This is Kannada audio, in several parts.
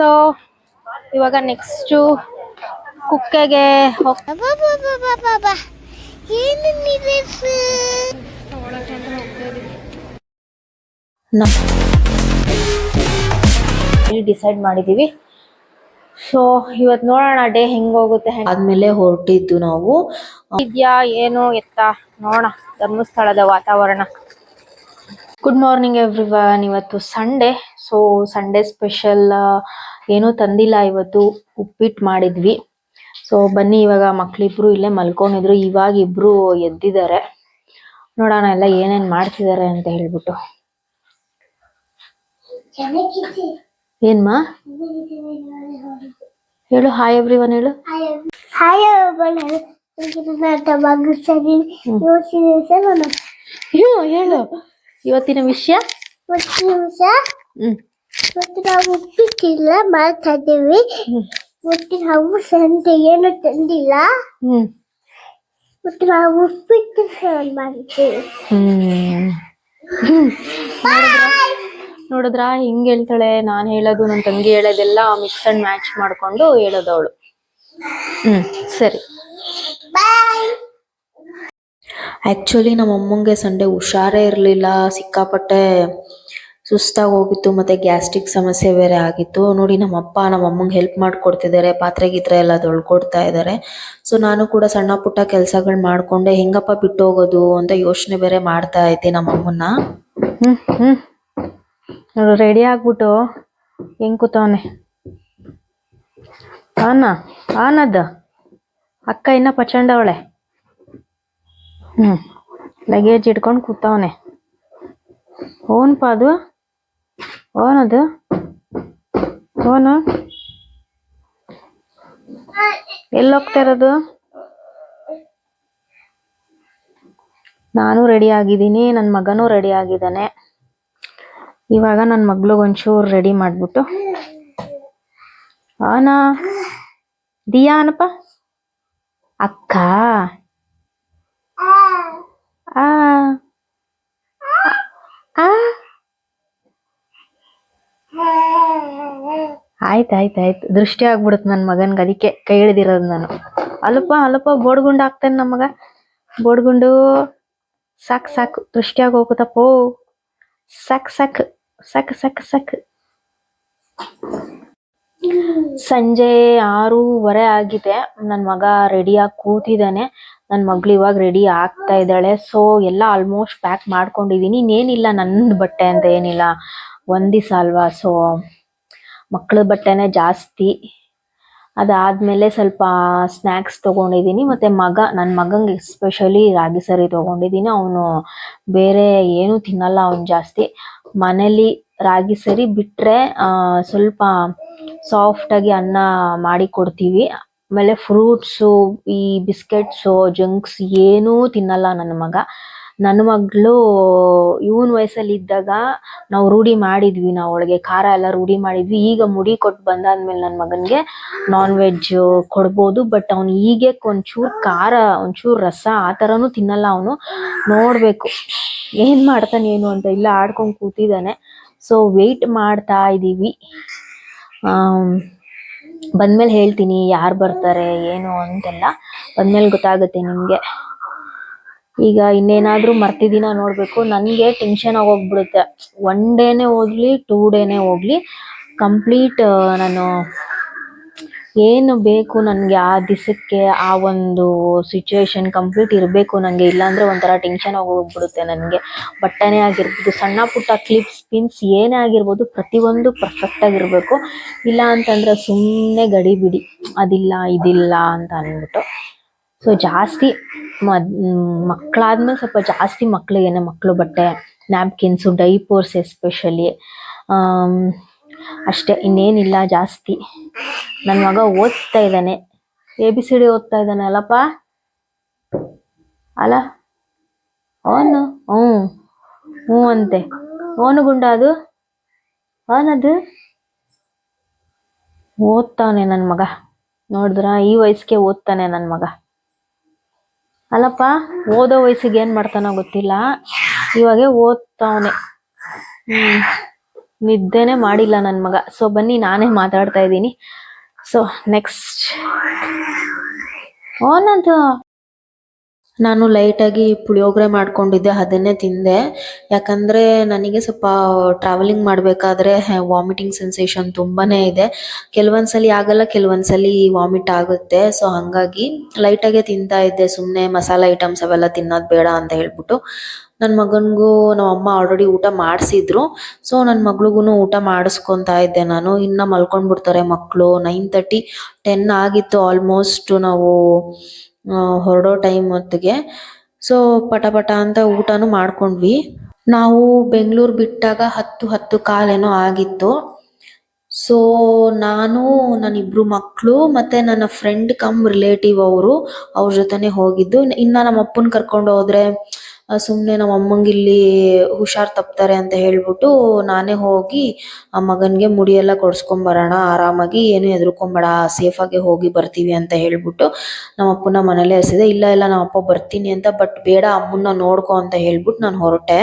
ಸೊ ಇವಾಗ ನೆಕ್ಸ್ಟು ಕುಕ್ಕೆಗೆ ಡಿಸೈಡ್ ಮಾಡಿದೀವಿ. ಸೊ ಇವತ್ತು ನೋಡೋಣ ಡೇ ಹೆಂಗೋಗುತ್ತೆ ಹೆಂಗ್ ಆದ್ಮೇಲೆ ಹೊರಟಿದ್ದು ನಾವು. ಇದ್ಯಾ ಏನು ಎತ್ತ? ನೋಡೋಣ. ಧರ್ಮಸ್ಥಳದ ವಾತಾವರಣ. ಗುಡ್ ಮಾರ್ನಿಂಗ್ ಎವ್ರಿ ಇವತ್ತು ಸಂಡೇ ಸೊ ಸಂಡೇ ಸ್ಪೆಷಲ್ ಏನೂ ತಂದಿಲ್ಲ ಇವತ್ತು. ಉಪ್ಪಿಟ್ಟು ಮಾಡಿದ್ವಿ. ಸೊ ಬನ್ನಿ ಇವಾಗ ಮಕ್ಳಿಬ್ರು ಇಲ್ಲೇ ಮಲ್ಕೊಂಡಿದ್ರು. ಇವಾಗ ಇಬ್ರು ಎದ್ದಿದ್ದಾರೆ. ನೋಡೋಣ ಎಲ್ಲ ಏನೇನ್ ಮಾಡ್ತಿದ್ದಾರೆ ಅಂತ ಹೇಳ್ಬಿಟ್ಟು. ಏನ್ಮಾ? ಹೇಳು ಹಾಯ್ ಹೇಳು. ಸರಿ ಯೋಚಿಸಿ ಹ್ಞೂ ಹೇಳು? ಇವತ್ತಿನ ವಿಷಯ ವಿಷಯ? ಮತ್ತು ನಾವು ಉಪ್ಪಿಟ್ಟಿಲ್ಲ ಮಾಡ್ತಾ ಇದ್ದೀವಿ ಮತ್ತೆ ನಾವು ಸಂತೆ ಏನು ತಂದಿಲ್ಲ. ಮತ್ತೆ ಮತ್ತು ನಾವು ಉಪ್ಪಿಟ್ಟು ಸೇವನ್ ಮಾಡಿದ್ದೇವೆ ನೋಡಿದ್ರಾ? ಹಿಂಗ್ ಹೇಳ್ತಾಳೆ ನಾನ್ ಹೇಳೋದು ನನ್ ತಂಗಿ ಹೇಳೋದೆಲ್ಲ ಮಿಕ್ಸ್ ಅಂಡ್ ಮ್ಯಾಚ್ ಮಾಡ್ಕೊಂಡು ಹೇಳೋದವಳು. ಅವಳು ಹ್ಮ್ ಸರಿ. ಆ್ಯಕ್ಚುಲಿ ಆಕ್ಚುಲಿ ನಮ್ಮ ಅಮ್ಮಂಗೆ ಸಂಡೆ ಹುಷಾರೇ ಇರಲಿಲ್ಲ ಸಿಕ್ಕಾಪಟ್ಟೆ ಸುಸ್ತಾಗಿ ಹೋಗಿತ್ತು ಮತ್ತೆ ಗ್ಯಾಸ್ಟ್ರಿಕ್ ಸಮಸ್ಯೆ ಬೇರೆ ಆಗಿತ್ತು. ನೋಡಿ ನಮ್ಮ ಅಪ್ಪ ನಮ್ಮ ಅಮ್ಮಂಗೆ ಹೆಲ್ಪ್ ಮಾಡ್ಕೊಡ್ತಿದ್ದಾರೆ ಪಾತ್ರೆ ಗೀತ್ರೆ ಎಲ್ಲ ತೊಳ್ಕೊಡ್ತಾ ಇದ್ದಾರೆ. ಸೊ ನಾನು ಕೂಡ ಸಣ್ಣ ಪುಟ್ಟ ಕೆಲಸಗಳು ಮಾಡಿಕೊಂಡೆ, ಹೆಂಗಪ್ಪ ಬಿಟ್ಟು ಹೋಗೋದು ಅಂತ ಯೋಚನೆ ಬೇರೆ ಮಾಡ್ತಾ ಇದ್ದೆ ನಮ್ಮ ಅಮ್ಮನ್ನ ಹ್ಮ್ ಹ್ಮ್. ನೋಡು ರೆಡಿ ಆಗ್ಬಿಟ್ಟು ಹೆಂಗ್ ಕೂತವನೆ? ಆನ, ಆನದ. ಅಕ್ಕ ಇನ್ನ ಪಚಂಡವಳೆ ಹ್ಮ್ ಲಗೇಜ್ ಇಟ್ಕೊಂಡು ಕೂತವನೆ. ಓನ್ಪ ಅದು? ಓನು ಎಲ್ಲಿ ಹೋಗ್ತಾ ಇರೋದು ನಾನು ರೆಡಿ ಆಗಿದ್ದೀನಿ ನನ್ನ ಮಗನೂ ರೆಡಿ ಆಗಿದ್ದಾನೆ ಇವಾಗ ನನ್ನ ಮಗ್ಳಿಗೊಂಚೂರು ರೆಡಿ ಮಾಡ್ಬಿಟ್ಟು ಆನ ದಿಯಾ ಅನಪ್ಪ ಅಕ್ಕ ಆ ಆ ಆಯ್ತು ಆಯ್ತು ಆಯ್ತು. ದೃಷ್ಟಿ ಆಗ್ಬಿಡುತ್ತೆ ನನ್ನ ಮಗನ್ಗೆ, ಅದಕ್ಕೆ ಕೈ ಹಿಡಿದಿರೋದು ನಾನು. ಅಲ್ಲಪ್ಪ ಅಲ್ಲಪ್ಪ, ಬೋಡ್ಗುಂಡು ಹಾಕ್ತೇನೆ ನಮ್ಮಗ ಮಗ. ಬೋಡ್ಗುಂಡು, ಸಾಕ್, ಸಾಕು. ದೃಷ್ಟಿಯಾಗಿ ಹೋಗುತ್ತಪ್ಪೋ ಸಾಕು, ಸಕ್ ಸಾಕು ಸಕ್, ಸಾಕು. ಸಂಜೆ ಆರೂವರೆ ಆಗಿದೆ. ನನ್ನ ಮಗ ರೆಡಿಯಾಗಿ ಕೂತಿದ್ದಾನೆ ನನ್ನ ಮಗಳು ಇವಾಗ ರೆಡಿ ಆಗ್ತಾ ಇದ್ದಾಳೆ. ಸೊ ಎಲ್ಲ ಆಲ್ಮೋಸ್ಟ್ ಪ್ಯಾಕ್ ಮಾಡ್ಕೊಂಡಿದ್ದೀನಿ ಇನ್ನೇನಿಲ್ಲ ನನ್ನ ಬಟ್ಟೆ ಅಂತ ಏನಿಲ್ಲ. ಒಂದಿಸ ಅಲ್ವಾ ಸೊ ಮಕ್ಕಳ ಬಟ್ಟೆನೆ ಜಾಸ್ತಿ. ಅದಾದ್ಮೇಲೆ ಸ್ವಲ್ಪ ಸ್ನ್ಯಾಕ್ಸ್ ತಗೊಂಡಿದ್ದೀನಿ ಮತ್ತೆ ಮಗ ನನ್ನ ಮಗಂಗೆ ಎಸ್ಪೆಷಲಿ ರಾಗಿ ಸರಿ ತಗೊಂಡಿದ್ದೀನಿ ಅವನು ಬೇರೆ ಏನು ತಿನ್ನಲ್ಲ, ಅವನು ಜಾಸ್ತಿ. ಮನೇಲಿ ರಾಗಿ ಸರಿ ಬಿಟ್ಟರೆ ಸ್ವಲ್ಪ ಸಾಫ್ಟ್ ಆಗಿ ಅನ್ನ ಮಾಡಿ ಕೊಡ್ತೀವಿ. ಆಮೇಲೆ ಫ್ರೂಟ್ಸು ಈ ಬಿಸ್ಕೆಟ್ಸು ಜಂಕ್ಸ್ ಏನೂ ತಿನ್ನಲ್ಲ ನನ್ನ ಮಗ. ನನ್ನ ಮಗಳು ಇವನ್ ವಯಸ್ಸಲ್ಲಿ ಇದ್ದಾಗ ನಾವು ರೂಢಿ ಮಾಡಿದ್ವಿ ನಾವು ಅವಳಿಗೆ ಖಾರ ಎಲ್ಲ ರೂಢಿ ಮಾಡಿದ್ವಿ. ಈಗ ಮುಡಿ ಕೊಟ್ಟು ಬಂದಾದ್ಮೇಲೆ ನನ್ನ ಮಗನ್ಗೆ ನಾನ್ ವೆಜ್ ಕೊಡ್ಬೋದು ಬಟ್ ಅವ್ನು ಈಗ ಒಂಚೂರು ಖಾರ ಒಂಚೂರು ರಸ ಆ ಥರನೂ ತಿನ್ನಲ್ಲ ಅವನು. ನೋಡ್ಬೇಕು ಏನ್ ಮಾಡ್ತಾನೆ ಏನು ಅಂತ ಇಲ್ಲ ಆಡ್ಕೊಂಡು ಕೂತಿದ್ದಾನೆ. ಸೊ ವೆಯ್ಟ್ ಮಾಡ್ತಾ ಆಮ್, ಬಂದ್ಮೇಲೆ ಹೇಳ್ತೀನಿ ಯಾರು ಬರ್ತಾರೆ ಏನು ಅಂತೆಲ್ಲ. ಬಂದ್ಮೇಲೆ ಗೊತ್ತಾಗುತ್ತೆ ನಿಮ್ಗೆ. ಈಗ ಇನ್ನೇನಾದ್ರೂ ಮರ್ತಿದಿನ ನೋಡ್ಬೇಕು. ನನಗೆ ಟೆನ್ಷನ್ ಆಗೋಗ್ಬಿಡುತ್ತೆ. ಒನ್ ಡೇನೇ ಹೋಗ್ಲಿ ಟೂ ಡೇನೇ ಹೋಗ್ಲಿ ಕಂಪ್ಲೀಟ್ ನಾನು ಏನು ಬೇಕು ನನಗೆ ಆ ದಿಸಕ್ಕೆ, ಆ ಒಂದು ಸಿಚುವೇಶನ್ ಕಂಪ್ಲೀಟ್ ಇರಬೇಕು ನನಗೆ ಇಲ್ಲಾಂದ್ರೆ ಒಂಥರ ಟೆನ್ಷನ್ ಆಗೋಗ್ಬಿಡುತ್ತೆ ನನಗೆ. ಬಟ್ಟೆನೇ ಆಗಿರ್ಬೋದು, ಸಣ್ಣ ಪುಟ್ಟ ಕ್ಲಿಪ್ಸ್ ಪಿನ್ಸ್ ಏನೇ ಆಗಿರ್ಬೋದು, ಪ್ರತಿಯೊಂದು ಪರ್ಫೆಕ್ಟ್ ಆಗಿರಬೇಕು. ಇಲ್ಲ ಅಂತಂದ್ರೆ ಸುಮ್ಮನೆ ಗಡಿಬಿಡಿ ಅದಿಲ್ಲ, ಇದಿಲ್ಲ ಅಂತ ಅಂದ್ಬಿಟ್ಟು. ಸೊ ಜಾಸ್ತಿ ಮದ್ ಮಕ್ಕಳಾದ್ಮೇಲೆ ಸ್ವಲ್ಪ ಜಾಸ್ತಿ ಮಕ್ಳಿಗೇನೆ ಮಕ್ಕಳು ಬಟ್ಟೆ ನ್ಯಾಪ್ಕಿನ್ಸು ಡೈಪೋರ್ಸ್ ಎಸ್ಪೆಷಲಿ ಅಷ್ಟೇ, ಇನ್ನೇನಿಲ್ಲ, ಜಾಸ್ತಿ. ನನ್ನ ಮಗ ಓದ್ತಾ ಇದ್ದಾನೆ. ಎ ಬಿ ಸಿ ಡಿ ಓದ್ತಾ ಇದ್ದಾನೆ, ಅಲ್ಲಪ್ಪ? ಅಲ್ಲ? ಅವನು? ಹ್ಞೂ. ಹ್ಞೂ ಅಂತೆ. ಅವನು ಗುಂಡ ಅದು? ಅವನದು? ಓದ್ತಾನೆ ನನ್ನ ಮಗ. ನೋಡಿದ್ರ? ಈ ವಯಸ್ಸಿಗೆ ಓದ್ತಾನೆ ನನ್ನ ಮಗ. ಅಲ್ಲಪ್ಪ, ಓದೋ ವಯಸ್ಸಿಗೆ ಏನ್ ಮಾಡ್ತಾನೋ ಗೊತ್ತಿಲ್ಲ. ಇವಾಗೆ ಓದ್ತಾವನೆ. ಹ್ಮ್. ನಿದ್ದೆನೆ ಮಾಡಿಲ್ಲ ನನ್ನ ಮಗ. ಸೊ ಬನ್ನಿ, ನಾನೇ ಮಾತಾಡ್ತಾ ಇದ್ದೀನಿ. ಸೊ ನೆಕ್ಸ್ಟ್ ಓನಂತು ನಾನು ಲೈಟಾಗಿ ಪುಳಿಯೋಗರೆ ಮಾಡ್ಕೊಂಡಿದ್ದೆ, ಅದನ್ನೇ ತಿಂದೆ. ಯಾಕಂದರೆ ನನಗೆ ಸ್ವಲ್ಪ ಟ್ರಾವೆಲಿಂಗ್ ಮಾಡಬೇಕಾದ್ರೆ ವಾಮಿಟಿಂಗ್ ಸೆನ್ಸೇಷನ್ ತುಂಬಾನೇ ಇದೆ. ಕೆಲವೊಂದ್ಸಲಿ ಆಗಲ್ಲ, ಕೆಲವೊಂದ್ಸಲಿ ವಾಮಿಟ್ ಆಗುತ್ತೆ. ಸೊ ಹಾಗಾಗಿ ಲೈಟಾಗೆ ತಿಂತಾ ಇದ್ದೆ. ಸುಮ್ಮನೆ ಮಸಾಲೆ ಐಟಮ್ಸ್ ಅವೆಲ್ಲ ತಿನ್ನೋದು ಬೇಡ ಅಂತ ಹೇಳ್ಬಿಟ್ಟು. ನನ್ನ ಮಗನಿಗೂ ನಮ್ಮ ಅಮ್ಮ ಆಲ್ರೆಡಿ ಊಟ ಮಾಡಿಸಿದ್ರು. ಸೊ ನನ್ನ ಮಗಳಿಗೂ ಊಟ ಮಾಡಿಸ್ಕೊತಾ ಇದ್ದೆ ನಾನು. ಇನ್ನು ಮಲ್ಕೊಂಡ್ಬಿಡ್ತಾರೆ ಮಕ್ಕಳು ನೈನ್ ತರ್ಟಿ ಟೆನ್ ಆಗಿತ್ತು ಆಲ್ಮೋಸ್ಟ್ ನಾವು ಹೊರಡೋ ಟೈಮ್ ಹೊತ್ತಿಗೆ. ಸೊ ಪಟ ಪಟ ಅಂತ ಊಟನೂ ಮಾಡ್ಕೊಂಡ್ವಿ. ನಾವು ಬೆಂಗಳೂರು ಬಿಟ್ಟಾಗ ಹತ್ತು ಹತ್ತು ಕಾಲೇನೋ ಆಗಿತ್ತು. ಸೊ ನಾನು ನನ್ನ ಇಬ್ರು ಮಕ್ಕಳು ಮತ್ತೆ ನನ್ನ ಫ್ರೆಂಡ್ ಕಮ್ ರಿಲೇಟಿವ್ ಅವರು ಅವ್ರ ಜೊತೆನೆ ಹೋಗಿದ್ದು. ಇನ್ನ ನಮ್ಮ ಅಪ್ಪನ ಕರ್ಕೊಂಡು ಹೋದ್ರೆ ಸುಮ್ಮನೆ ನಮ್ಮ ಅಮ್ಮಂಗೆ ಇಲ್ಲಿ ಹುಷಾರ್ ತಪ್ತಾರೆ ಅಂತ ಹೇಳ್ಬಿಟ್ಟು ನಾನೇ ಹೋಗಿ ಆ ಮಗನ್ಗೆ ಮುಡಿ ಎಲ್ಲ ಕೊಡ್ಸ್ಕೊಂಡ್ ಬರೋಣ ಆರಾಮಾಗಿ ಏನು ಸೇಫ್ ಸೇಫಾಗಿ ಹೋಗಿ ಬರ್ತೀವಿ ಅಂತ ಹೇಳ್ಬಿಟ್ಟು ನಮ್ಮ ಅಪ್ಪನ ಮನೇಲೆ ಹಸಿದೆ ಇಲ್ಲ ಇಲ್ಲ, ನಮ್ಮ ಅಪ್ಪ ಬರ್ತೀನಿ ಅಂತ ಬಟ್ ಬೇಡ, ಅಮ್ಮನ್ನ ನೋಡ್ಕೊ ಅಂತ ಹೇಳ್ಬಿಟ್ಟು ನಾನು ಹೊರಟೆ.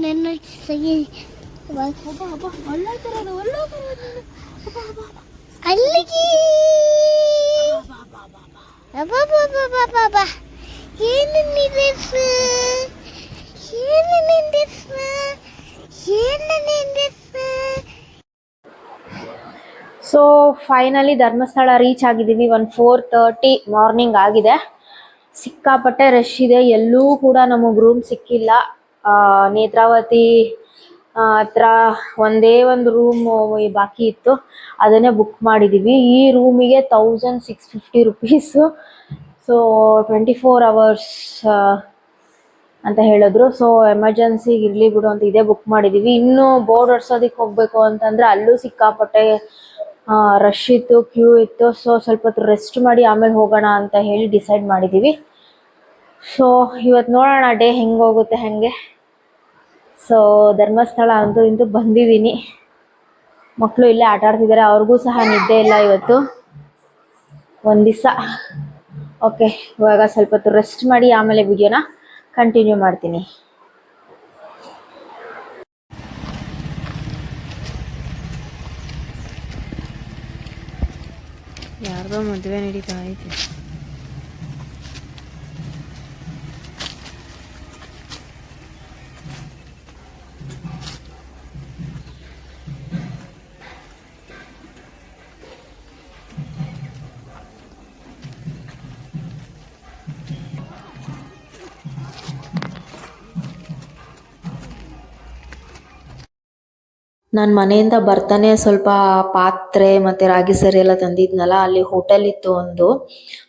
ನನ್ನ. ಸಗಿ ಅಲ್ಲಿಗೆ. ಏನು ಏನು ಏನು? ಸೊ ಫೈನಲಿ ಧರ್ಮಸ್ಥಳ ರೀಚ್ ಆಗಿದ್ದೀವಿ. ಒಂದು ಫೋರ್ ತರ್ಟಿ ಮಾರ್ನಿಂಗ್ ಆಗಿದೆ. ಸಿಕ್ಕಾಪಟ್ಟೆ ರಶ್ ಇದೆ. ಎಲ್ಲೂ ಕೂಡ ನಮಗೆ ರೂಮ್ ಸಿಕ್ಕಿಲ್ಲ. ನೇತ್ರಾವತಿ ಹತ್ರ ಒಂದೇ ಒಂದು ರೂಮ್ ಬಾಕಿ ಇತ್ತು. ಅದನ್ನೇ ಬುಕ್ ಮಾಡಿದ್ದೀವಿ ಈ ರೂಮಿಗೆ thousand six fifty rupees so twenty four hours ಅಂತ ಹೇಳಿದ್ರು. ಸೊ ಎಮರ್ಜೆನ್ಸಿಗೆ ಇರಲಿ ಬಿಡು ಅಂತ ಇದೇ ಬುಕ್ ಮಾಡಿದ್ದೀವಿ ಇನ್ನು ಬೋರ್ಡ್ ಹೊಡ್ಸೋದಕ್ಕೆ ಹೋಗಬೇಕು ಅಂತಂದ್ರೆ ಅಲ್ಲೂ ಸಿಕ್ಕಾಪಟ್ಟೆ ರಶ್ ಇತ್ತು ಕ್ಯೂ ಇತ್ತು. ಸೊ ಸ್ವಲ್ಪ ರೆಸ್ಟ್ ಮಾಡಿ ಆಮೇಲೆ ಹೋಗೋಣ ಅಂತ ಹೇಳಿ ಡಿಸೈಡ್ ಮಾಡಿದ್ದೀವಿ ಸೊ ಇವತ್ತು ನೋಡೋಣ ಡೇ ಹೆಂಗೆ ಹೋಗುತ್ತೆ, ಹಾಗೆ? ಸೊ ಧರ್ಮಸ್ಥಳ ಅಂತೂ ಇಂತೂ ಬಂದಿದ್ದೀನಿ. ಮಕ್ಕಳು ಇಲ್ಲೇ ಆಟ ಆಡ್ತಿದ್ದಾರೆ. ಅವ್ರಿಗೂ ಸಹ ನಿದ್ದೆ ಇಲ್ಲ ಇವತ್ತು. ಒಂದು ದಿವಸ. ಓಕೆ ಇವಾಗ ಸ್ವಲ್ಪ ಹೊತ್ತು ರೆಸ್ಟ್ ಮಾಡಿ ಆಮೇಲೆ ವಿಡಿಯೋನ ಕಂಟಿನ್ಯೂ ಮಾಡ್ತೀನಿ. ಯಾರ್ದೋ ಮದುವೆ ನಡೀತಾ ಐತೆ. ನಾನು ಮನೆಯಿಂದ ಬರ್ತಾನೆ ಸ್ವಲ್ಪ ಪಾತ್ರೆ ಮತ್ತೆ ರಾಗಿ ಸರಿ ಎಲ್ಲ ತಂದಿದ್ನಲ್ಲ, ಅಲ್ಲಿ ಹೋಟೆಲ್ ಇತ್ತು ಒಂದು.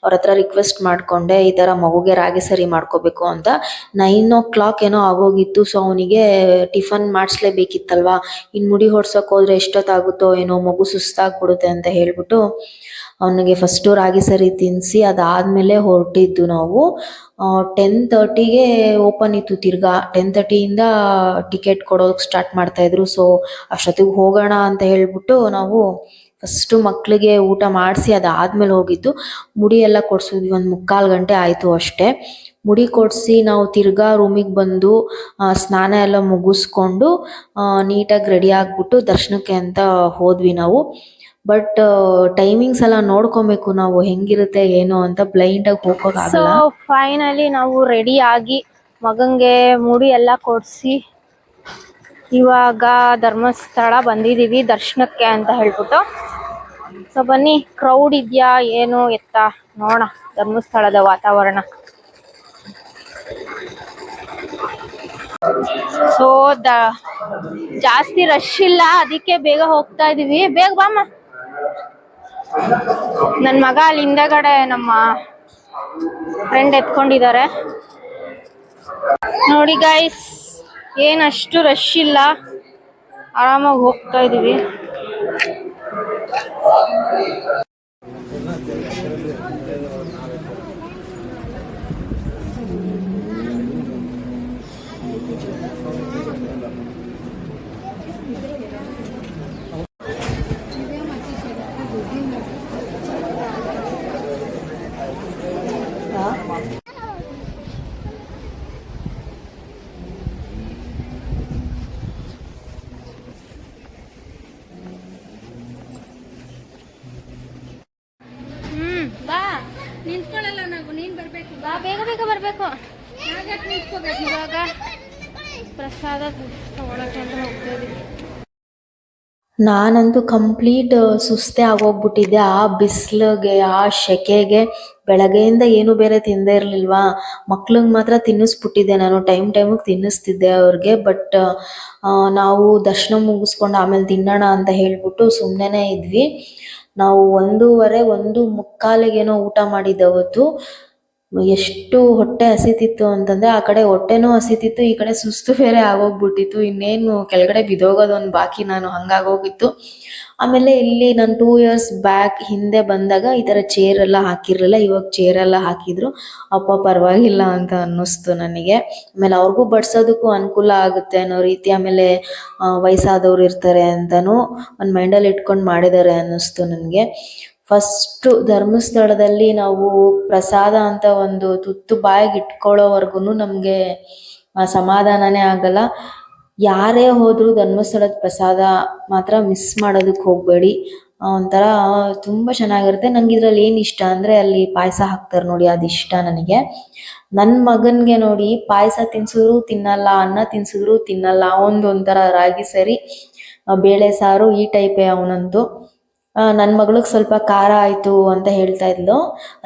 ಅವ್ರ ಹತ್ರ ರಿಕ್ವೆಸ್ಟ್ ಮಾಡ್ಕೊಂಡೆ, ಈ ಥರ ಮಗುಗೆ ರಾಗಿ ಸರಿ ಮಾಡ್ಕೋಬೇಕು ಅಂತ. ನೈನ್ ಓ ಕ್ಲಾಕ್ ಏನೋ ಆಗೋಗಿತ್ತು ಸೊ ಅವನಿಗೆ ಟಿಫನ್ ಮಾಡಿಸ್ಲೇಬೇಕಿತ್ತಲ್ವಾ? ಇನ್ನು ಮುಡಿ ಹೊಡ್ಸೋಕೆ ಹೋದ್ರೆ ಎಷ್ಟೊತ್ತಾಗುತ್ತೋ ಏನೋ ಮಗು ಸುಸ್ತಾಗ್ಬಿಡುತ್ತೆ ಅಂತ ಹೇಳ್ಬಿಟ್ಟು ಅವನಿಗೆ ಫಸ್ಟು ರಾಗಿ ಸರಿ ತಿನ್ನಿಸಿ ಅದಾದಮೇಲೆ ಹೊರಟಿದ್ದು ನಾವು. ಟೆನ್ ತರ್ಟಿಗೆ ಓಪನ್ ಇತ್ತು ತಿರ್ಗಾ. ಟೆನ್ ತರ್ಟಿಯಿಂದ ಟಿಕೆಟ್ ಕೊಡೋದಕ್ಕೆ ಸ್ಟಾರ್ಟ್ ಮಾಡ್ತಾಯಿದ್ರು ಸೊ ಅಷ್ಟೊತ್ತಿಗೆ ಹೋಗೋಣ ಅಂತ ಹೇಳಿಬಿಟ್ಟು ನಾವು ಫಸ್ಟು ಮಕ್ಕಳಿಗೆ ಊಟ ಮಾಡಿಸಿ ಅದಾದಮೇಲೆ ಹೋಗಿದ್ದು. ಮುಡಿ ಎಲ್ಲ ಕೊಡ್ಸಿದ್ವಿ. ಒಂದು ಮುಕ್ಕಾಲು ಗಂಟೆ ಆಯಿತು ಅಷ್ಟೇ. ಮುಡಿ ಕೊಡಿಸಿ ನಾವು ತಿರ್ಗಾ ರೂಮಿಗೆ ಬಂದು ಸ್ನಾನ ಎಲ್ಲ ಮುಗಿಸ್ಕೊಂಡು ನೀಟಾಗಿ ರೆಡಿ ಆಗಿಬಿಟ್ಟು ದರ್ಶನಕ್ಕೆ ಅಂತ ಹೋದ್ವಿ ನಾವು. ಬಟ್ ಟೈಮಿಂಗ್ಸ್ ಎಲ್ಲ ನೋಡ್ಕೊಬೇಕು ನಾವು ಹೆಂಗಿರುತ್ತೆ ಏನು ಅಂತ ಬ್ಲೈಂಡಾಗಿ ಸೊ ಹೋಗೋಕ್ಕಾಗಲ್ಲ ಫೈನಲಿ ನಾವು ರೆಡಿ ಆಗಿ ಮಗಂಗೆ ಮುಡಿ ಎಲ್ಲ ಕೊಡ್ಸಿ ಇವಾಗ ಧರ್ಮಸ್ಥಳ ಬಂದಿದೀವಿ ದರ್ಶನಕ್ಕೆ ಅಂತ ಹೇಳ್ಬಿಟ್ಟು. ಸೊ ಬನ್ನಿ ಕ್ರೌಡ್ ಇದೆಯಾ ಏನು ಎತ್ತ? ನೋಡ ಧರ್ಮಸ್ಥಳದ ವಾತಾವರಣ. ಸೊ ದ ಜಾಸ್ತಿ ರಶ್ ಇಲ್ಲ ಅದಕ್ಕೆ ಬೇಗ ಹೋಗ್ತಾ ಇದೀವಿ. ಬೇಗ ಬಾಮ್ಮ. ನನ್ನ ಮಗ ಅಲ್ಲಿ ಹಿಂದೆಗಡೆ ನಮ್ಮ ಫ್ರೆಂಡ್ ಎತ್ಕೊಂಡಿದ್ದಾರೆ. ನೋಡಿ ಗೈಸ್ ಏನಷ್ಟು ರಶ್ ಇಲ್ಲ. ಆರಾಮಾಗಿ ಹೋಗ್ತಾ ಇದೀವಿ ಹ್ಮ್ ಬಾ ನಿಂತ್ಕೊಳ್ಳಲ್ಲ ನಾವು ನೀನ್ ಬರ್ಬೇಕು. ಬಾ ಬೇಗ ಬೇಗ ಬರ್ಬೇಕು. ಇವಾಗ ಪ್ರಸಾದ ತಗೊಳಕ್ಕೆ ಅಂತ ಹೋಗ್ತಾ ನಾನಂತೂ ಕಂಪ್ಲೀಟ್ ಸುಸ್ತೆ ಆಗೋಗ್ಬಿಟ್ಟಿದ್ದೆ. ಆ ಬಿಸಿಲಿಗೆ ಆ ಸೆಕೆಗೆ ಬೆಳಗ್ಗೆಯಿಂದ ಏನು ಬೇರೆ ತಿಂದೇ ಇರಲಿಲ್ವಾ? ಮಕ್ಳಿಗೆ ಮಾತ್ರ ತಿನ್ನಿಸ್ಬಿಟ್ಟಿದ್ದೆ ನಾನು. ಟೈಮ್ ಟೈಮಿಗೆ ತಿನ್ನಿಸ್ತಿದ್ದೆ ಅವ್ರಿಗೆ. ಬಟ್ ನಾವು ದರ್ಶನ ಮುಗಿಸ್ಕೊಂಡು ಆಮೇಲೆ ತಿನ್ನೋಣ ಅಂತ ಹೇಳ್ಬಿಟ್ಟು ಸುಮ್ಮನೆ ಇದ್ವಿ. ನಾವು ಒಂದೂವರೆ, ಒಂದು ಮುಕ್ಕಾಲಿಗೇನೋ ಊಟ ಮಾಡಿದ್ದೆ ಅವತ್ತು ಎಷ್ಟು ಹೊಟ್ಟೆ ಹಸಿತಿತ್ತು ಅಂತಂದ್ರೆ ಆ ಕಡೆ ಹೊಟ್ಟೆನೂ ಹಸಿತಿತ್ತು, ಈ ಕಡೆ ಸುಸ್ತು ಬೇರೆ ಆಗೋಗ್ಬಿಟ್ಟಿತ್ತು. ಇನ್ನೇನು ಕೆಳಗಡೆ ಬಿದ್ದೋಗೋದು ಒಂದು ಬಾಕಿ ನಾನು ಹಂಗಾಗೋಗಿತ್ತು. ಆಮೇಲೆ ಇಲ್ಲಿ ನಾನು ಟೂ ಇಯರ್ಸ್ ಬ್ಯಾಕ್ ಹಿಂದೆ ಬಂದಾಗ ಈ ತರ ಚೇರ್ ಎಲ್ಲ ಹಾಕಿರಲಿಲ್ಲ, ಇವಾಗ ಚೇರ್ ಎಲ್ಲ ಹಾಕಿದ್ರು. ಅಪ್ಪ ಪರವಾಗಿಲ್ಲ ಅಂತ ಅನ್ನಿಸ್ತು ನನಗೆ. ಆಮೇಲೆ ಅವ್ರಿಗೂ ಬಡ್ಸೋದಕ್ಕೂ ಅನುಕೂಲ ಆಗುತ್ತೆ ಅನ್ನೋ ರೀತಿ ಆಮೇಲೆ ವಯಸ್ಸಾದವ್ರು ಇರ್ತಾರೆ ಅಂತಾನು ಒಂದು ಮೈಂಡಲ್ಲಿ ಇಟ್ಕೊಂಡು ಮಾಡಿದ್ದಾರೆ ಅನ್ನಿಸ್ತು ನನಗೆ. ಫಸ್ಟು ಧರ್ಮಸ್ಥಳದಲ್ಲಿ ನಾವು ಪ್ರಸಾದ ಅಂತ ಒಂದು ತುತ್ತು ಬಾಯಿಗೆ ಇಟ್ಕೊಳ್ಳೋವರೆಗೂ ನಮಗೆ ಸಮಾಧಾನನೇ ಆಗಲ್ಲ. ಯಾರೇ ಹೋದ್ರು ಧರ್ಮಸ್ಥಳದ ಪ್ರಸಾದ ಮಾತ್ರ ಮಿಸ್ ಮಾಡೋದಕ್ಕೆ ಹೋಗಬೇಡಿ. ಒಂಥರ ತುಂಬ ಚೆನ್ನಾಗಿರುತ್ತೆ. ನಂಗೆ ಇದ್ರಲ್ಲಿ ಏನು ಇಷ್ಟ ಅಂದರೆ ಅಲ್ಲಿ ಪಾಯಸ ಹಾಕ್ತಾರೆ ನೋಡಿ, ಅದು ಇಷ್ಟ ನನಗೆ. ನನ್ನ ಮಗನಿಗೆ ನೋಡಿ, ಪಾಯಸ ತಿನ್ಸಿದ್ರು ತಿನ್ನಲ್ಲ, ಅನ್ನ ತಿನ್ಸಿದ್ರು ತಿನ್ನಲ್ಲ, ಅವನದು ಒಂಥರ ರಾಗಿ ಸರಿ ಬೇಳೆ ಸಾರು ಈ ಟೈಪೇ ಅವನಂತೂ. ನನ್ನ ಮಗಳಿಗೆ ಸ್ವಲ್ಪ ಖಾರ ಆಯಿತು ಅಂತ ಹೇಳ್ತಾ ಇದ್ಲು.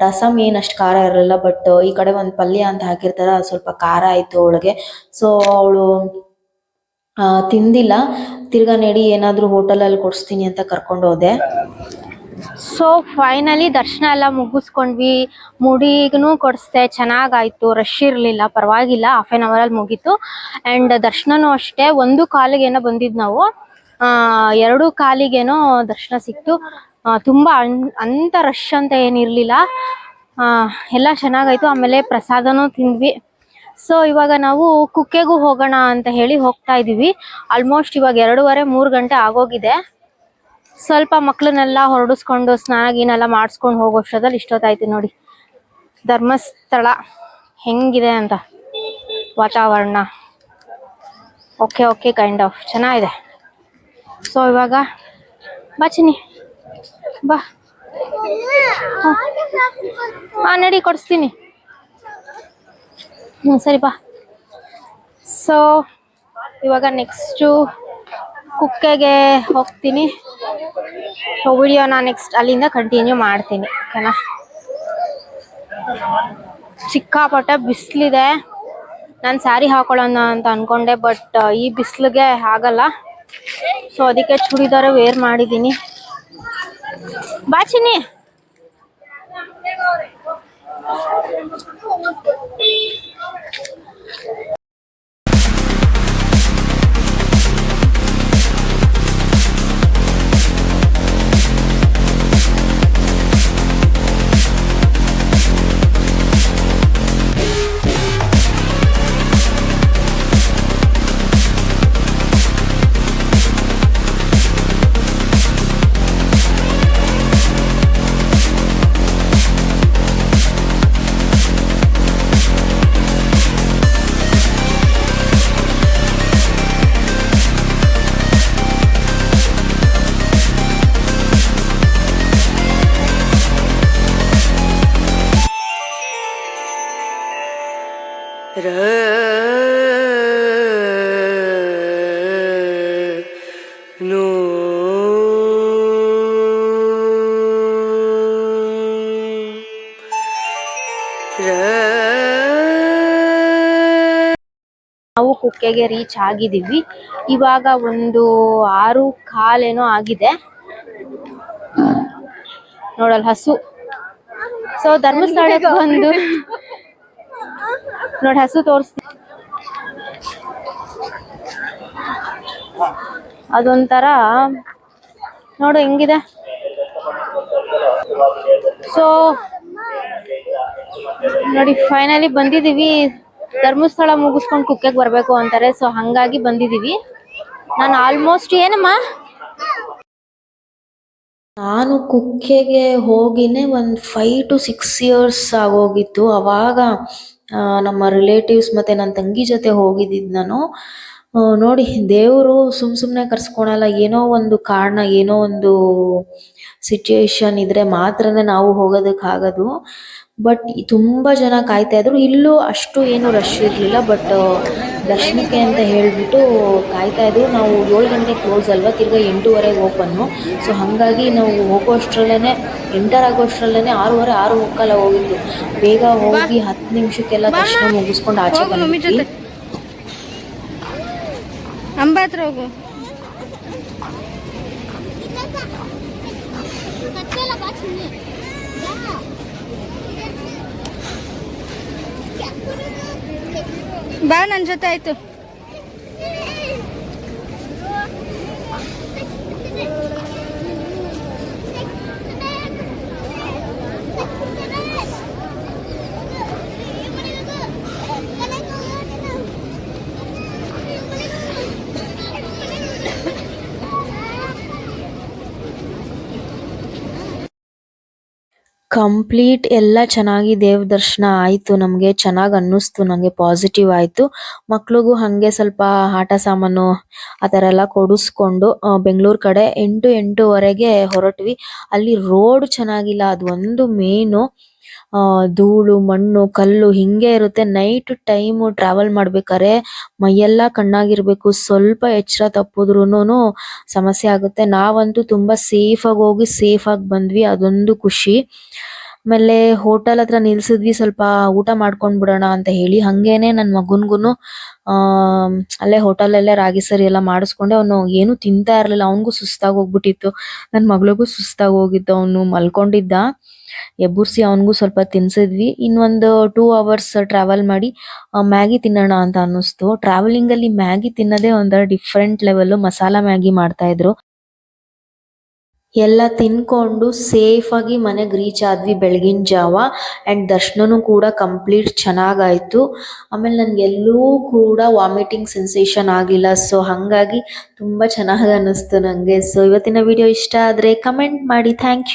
ರಸಮ್ ಏನು ಅಷ್ಟು ಖಾರ ಇರಲ್ಲ ಬಟ್ ಈ ಕಡೆ ಒಂದು ಪಲ್ಯ ಅಂತ ಹಾಕಿರ್ತಾರೆ, ಸ್ವಲ್ಪ ಖಾರ ಆಯಿತು ಅವಳಿಗೆ. ಸೊ ಅವಳು ತಿಂದಿಲ್ಲ. ತಿರ್ಗಾ ನಡಿ ಹೋಟೆಲ್ ಅಲ್ಲಿ ಕೊಡಿಸ್ತೀನಿ ಅಂತ ಕರ್ಕೊಂಡು ಹೋದೆ. ಸೊ ಫೈನಲಿ ದರ್ಶನ ಎಲ್ಲ ಮುಗಿಸ್ಕೊಂಡ್ವಿ. ಮುಡಿಗೂ ಕೊಡಿಸ್ದೆ. ಚೆನ್ನಾಗಾಯ್ತು. ರಶ್ ಇರಲಿಲ್ಲ. ಪರವಾಗಿಲ್ಲ. ಹಾಫ್ ಆನ್ ಅವರಲ್ಲಿ ಮುಗೀತು. ಆ್ಯಂಡ್ ದರ್ಶನನೂ ಅಷ್ಟೇ. ಒಂದು ಕಾಲಿಗೇನೋ ಬಂದಿದ್ದು ನಾವು. ಎರಡು ಕಾಲಿಗೇನೋ ದರ್ಶನ ಸಿಕ್ತು. ತುಂಬಾ ಅನ್- ಅಂತ ರಶ್ ಅಂತ ಏನಿರಲಿಲ್ಲ. ಎಲ್ಲ ಚೆನ್ನಾಗಾಯ್ತು. ಆಮೇಲೆ ಪ್ರಸಾದನೂ ತಿಂದ್ವಿ. ಸೊ ಇವಾಗ ನಾವು ಕುಕ್ಕೆಗೂ ಹೋಗೋಣ ಅಂತ ಹೇಳಿ ಹೋಗ್ತಾ ಇದ್ದೀವಿ ಆಲ್ಮೋಸ್ಟ್ ಇವಾಗ ಎರಡೂವರೆ, ಮೂರು ಗಂಟೆ ಆಗೋಗಿದೆ. ಸ್ವಲ್ಪ ಮಕ್ಕಳನ್ನೆಲ್ಲ ಹೊರಡಿಸ್ಕೊಂಡು ಸ್ನಾನ ಗೀನೆಲ್ಲ ಮಾಡಿಸ್ಕೊಂಡು ಹೋಗೋಷ್ಟರಲ್ಲಿ ಇಷ್ಟೊತ್ತಾಯ್ತು ನೋಡಿ. ಧರ್ಮಸ್ಥಳ ಹೆಂಗಿದೆ ಅಂತ ವಾತಾವರಣ. ಓಕೆ ಓಕೆ ಕೈಂಡ್ ಆಫ್ ಚೆನ್ನಾಗಿದೆ. ಸೊ ಇವಾಗ ಬಾ ಬಾ. ಹಾಂ, ನಡಿ, ಕೊಡಿಸ್ತೀನಿ. ಹ್ಞೂ, ಸರಿ ಬಾ. ಸೊ ಇವಾಗ ನೆಕ್ಸ್ಟು ಕುಕ್ಕೆಗೆ ಹೋಗ್ತೀನಿ. ಸೊ ವಿಡಿಯೋನ ನೆಕ್ಸ್ಟ್ ಅಲ್ಲಿಂದ ಕಂಟಿನ್ಯೂ ಮಾಡ್ತೀನಿ ಓಕೆನಾ ಸಿಕ್ಕಾಪಟ್ಟೆ ಬಿಸಿಲಿದೆ. ನಾನು ಸ್ಯಾರಿ ಹಾಕೊಳ್ಳೋಣ ಅಂತ ಅನ್ಕೊಂಡೆ ಬಟ್ ಈ ಬಿಸಿಲಿಗೆ ಆಗಲ್ಲ. ಸೊ ಅದಕ್ಕೆ ಚೂಡಿದಾರ ವೇರ್ ಮಾಡಿದ್ದೀನಿ. ಬಾ Merci. ನಾವು ಕುಕ್ಕೆಗೆ ರೀಚ್ ಆಗಿದ್ದೀವಿ. ಇವಾಗ ಒಂದು ಆರು ಕಾಲೇನೋ ಆಗಿದೆ. ನೋಡಲ್ ಹಸು. ಸೊ ಧರ್ಮಸ್ಥಳಕ್ಕೆ ಬಂದು ನೋಡಿ ಹಸು ತೋರಿಸ್ತೀನಿ ಅದೊಂಥರ ನೋಡು ಹೆಂಗಿದೆ. ಸೊ ನೋಡಿ ಫೈನಲಿ ಬಂದಿದ್ದೀವಿ. ಧರ್ಮಸ್ಥಳ ಮುಗಿಸ್ಕೊಂಡು ಕುಕ್ಕೆಗೆ ಬರಬೇಕು ಅಂತಾರೆ. ಸೊ ಹಂಗಾಗಿ ಬಂದಿದೀವಿ ನಾನು ಆಲ್ಮೋಸ್ಟ್ ಏನಮ್ಮ? ನಾನು ಕುಕ್ಕೆಗೆ ಹೋಗಿನೇ ಒಂದು ಫೈವ್ ಟು ಸಿಕ್ಸ್ ಇಯರ್ಸ್ ಆಗೋಗಿತ್ತು. ಅವಾಗ ನಮ್ಮ ರಿಲೇಟಿವ್ಸ್ ಮತ್ತೆ ನನ್ನ ತಂಗಿ ಜೊತೆ ಹೋಗಿದ್ದಿದ್ದು ನಾನು. ನೋಡಿ ದೇವರು ಸುಮ್ ಸುಮ್ಮನೆ ಕರ್ಸ್ಕೊಳಲ್ಲ. ಏನೋ ಒಂದು ಕಾರಣ ಏನೋ ಒಂದು ಸಿಚುಯೇಷನ್ ಇದ್ರೆ ಮಾತ್ರನೇ ನಾವು ಹೋಗೋದಕ್ಕಾಗೋದು. ಬಟ್ ತುಂಬ ಜನ ಕಾಯ್ತಾ ಇದ್ರು. ಇಲ್ಲೂ ಅಷ್ಟು ಏನು ರಶ್ ಇರಲಿಲ್ಲ. ಬಟ್ ದರ್ಶನಕ್ಕೆ ಅಂತ ಹೇಳಿಬಿಟ್ಟು ಕಾಯ್ತಾ ಇದ್ರು. ನಾವು ಏಳು ಗಂಟೆ ಕ್ಲೋಸ್ ಅಲ್ವಾ? ತಿರ್ಗಾ ಎಂಟೂವರೆಗೆ ಓಪನ್ನು ಸೊ ಹಾಗಾಗಿ ನಾವು ಹೋಗೋಷ್ಟರಲ್ಲೇ ಎಂಟರ್ ಆಗೋಷ್ಟರಲ್ಲೇ ಆರೂವರೆ ಆರು ಮುಕ್ಕಾಲ ಹೋಗಿದ್ದು ಬೇಗ ಹೋಗಿ ಹತ್ತು ನಿಮಿಷಕ್ಕೆಲ್ಲ ದರ್ಶನ ಮುಗಿಸ್ಕೊಂಡು ಆಚೆ ಬಂದ್ವಿ. ಅಂಬ ಹತ್ರ ಹೋಗು. ಬಾ ನನ್ನ ಜೊತೆ ಆಯ್ತು. ಕಂಪ್ಲೀಟ್ ಎಲ್ಲ ಚೆನ್ನಾಗಿ ದೇವ್ರ ದರ್ಶನ ಆಯ್ತು, ನಮಗೆ ಚೆನ್ನಾಗಿ ಅನ್ನಿಸ್ತು, ನಂಗೆ ಪಾಸಿಟಿವ್ ಆಯ್ತು. ಮಕ್ಳಿಗೂ ಹಂಗೆ ಸ್ವಲ್ಪ ಆಟ ಸಾಮಾನು ಆ ಥರ ಎಲ್ಲ ಕೊಡಿಸ್ಕೊಂಡು ಬೆಂಗಳೂರು ಕಡೆ ಎಂಟು ಎಂಟೂವರೆಗೆ ಹೊರಟ್ವಿ. ಅಲ್ಲಿ ರೋಡ್ ಚೆನ್ನಾಗಿಲ್ಲ, ಅದು ಒಂದು ಮೇನು ಧೂಳು, ಮಣ್ಣು, ಕಲ್ಲು ಹಿಂಗೆ ಇರುತ್ತೆ. ನೈಟ್ ಟೈಮ್ ಟ್ರಾವೆಲ್ ಮಾಡ್ಬೇಕಾದ್ರೆ ಮೈಯೆಲ್ಲ ಕಣ್ಣಾಗಿರ್ಬೇಕು. ಸ್ವಲ್ಪ ಎಚ್ಚರ ತಪ್ಪಿದ್ರುನು ಸಮಸ್ಯೆ ಆಗುತ್ತೆ. ನಾವಂತೂ ತುಂಬಾ ಸೇಫ್ ಆಗಿ ಹೋಗಿ ಸೇಫ್ ಆಗಿ ಬಂದ್ವಿ. ಅದೊಂದು ಖುಷಿ. ಆಮೇಲೆ ಹೋಟೆಲ್ ಹತ್ರ ನಿಲ್ಸಿದ್ವಿ. ಸ್ವಲ್ಪ ಊಟ ಮಾಡ್ಕೊಂಡ್ ಬಿಡೋಣ ಅಂತ ಹೇಳಿ. ಹಂಗೇನೆ ನನ್ ಮಗನ್ಗುನು, ಆ, ಅಲ್ಲೇ ಹೋಟೆಲ್ ಅಲ್ಲೇ ರಾಗಿ ಸರಿ ಎಲ್ಲ ಮಾಡಿಸ್ಕೊಂಡೆ. ಅವನು ಏನು ತಿಂತಾ ಇರ್ಲಿಲ್ಲ. ಅವನಿಗೂ ಸುಸ್ತಾಗಿ ಹೋಗ್ಬಿಟ್ಟಿತ್ತು. ನನ್ ಮಗಳಿಗೂ ಸುಸ್ತಾಗಿ ಹೋಗಿತ್ತು. ಅವನು ಮಲ್ಕೊಂಡಿದ್ದ. ಎಬ್ಬುರ್ಸಿ ಅವನಿಗೂ ಸ್ವಲ್ಪ ತಿನ್ಸಿದ್ವಿ. ಇನ್ನೊಂದು ಟೂ ಅವರ್ಸ್ ಟ್ರಾವೆಲ್ ಮಾಡಿ ಮ್ಯಾಗಿ ತಿನ್ನೋಣ ಅಂತ ಅನ್ನಿಸ್ತು. ಟ್ರಾವೆಲಿಂಗ್ ಅಲ್ಲಿ ಮ್ಯಾಗಿ ತಿನ್ನೋದೇ ಒಂಥರ ಡಿಫ್ರೆಂಟ್ ಲೆವೆಲ್ ಮಸಾಲಾ ಮ್ಯಾಗಿ ಮಾಡ್ತಾ ಇದ್ರು. ಎಲ್ಲ ತಿನ್ಕೊಂಡು ಸೇಫ್ ಆಗಿ ಮನೆಗೆ ರೀಚ್ ಆದ್ವಿ ಬೆಳಗಿನ ಜಾವ. ಅಂಡ್ ದರ್ಶನನೂ ಕೂಡ ಕಂಪ್ಲೀಟ್ ಚೆನ್ನಾಗಾಯ್ತು. ಆಮೇಲೆ ನನಗೆ ಎಲ್ಲೂ ಕೂಡ ವಾಮಿಟಿಂಗ್ ಸೆನ್ಸೇಷನ್ ಆಗಿಲ್ಲ. ಸೊ ಹಾಗಾಗಿ ತುಂಬಾ ಚೆನ್ನಾಗಿ ಅನ್ನಿಸ್ತು ನನಗೆ ಸೊ ಇವತ್ತಿನ ವಿಡಿಯೋ ಇಷ್ಟ ಆದ್ರೆ ಕಮೆಂಟ್ ಮಾಡಿ. Thank you